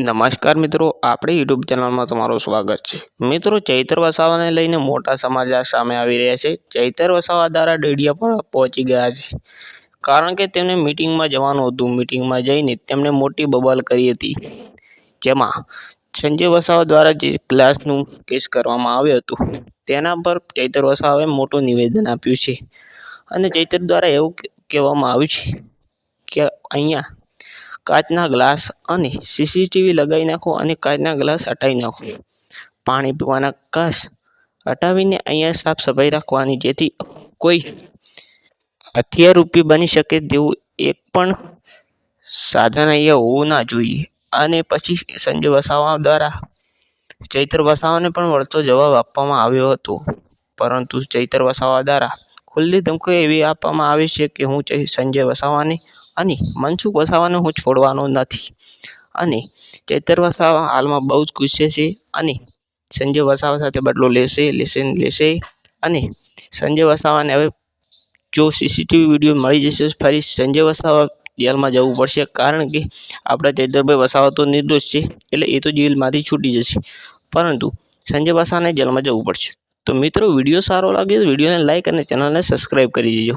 નમસ્કાર મિત્રો, આપણી યુટ્યુબ ચેનલમાં તમારું સ્વાગત છે. મિત્રો, ચૈત્ર વસાવાને લઈને મોટા સમાચાર સામે આવી રહ્યા છે. ચૈત્ર વસાવા દ્વારા ડેડિયાપાડા પહોંચી ગયા છે. કારણ કે તેમને મિટિંગમાં જવાનું હતું. મિટિંગમાં જઈને તેમણે મોટી બબાલ કરી હતી. જેમાં સંજય વસાવા દ્વારા જે ક્લાસનું કેસ કરવામાં આવ્યું હતું, તેના પર ચૈત્ર વસાવાએ મોટું નિવેદન આપ્યું છે. અને ચૈત્ર દ્વારા એવું કહેવામાં આવ્યું છે કે અહીંયા કાચના ગ્લાસ અને સીસીટીવી લગાવી નાખો અને કાચના ગ્લાસ હટાવી નાખો. પાણી પીવાના ગ્લાસ હટાવીને અહીંયા સાફ સફાઈ રાખવાની, જેથી કોઈ હથિયારૂપી બની શકે તેવું એક પણ સાધન અહીંયા હોવું ના જોઈએ. અને પછી સંજય વસાવા દ્વારા ચૈત્ર વસાવાને પણ વળતો જવાબ આપવામાં આવ્યો હતો. પરંતુ ચૈત્ર વસાવા દ્વારા ખુલ્લી ધમકી એવી આપવામાં આવી છે કે હું સંજય વસાવાને અને મનસુખ વસાવાને હું છોડવાનો નથી. અને ચૈતર વસાવા હાલમાં બહુ જ ગુસ્સે છે અને સંજય વસાવા સાથે બદલો લેશે લેશે લેશે અને સંજય વસાવાને હવે જો સીસીટીવી વીડિયો મળી જશે ફરી સંજય વસાવા જેલમાં જવું પડશે કારણ કે આપણા ચૈતરભાઈ વસાવા તો નિર્દોષ છે એટલે એ તો જેલમાંથી છૂટી જશે. પરંતુ સંજય વસાવાને જેલમાં જવું પડશે. તો મિત્રો વીડિયો સારો લાગે તો વિડીયોને લાઇક અને ચેનલને સબસ્ક્રાઈબ કરી દેજો.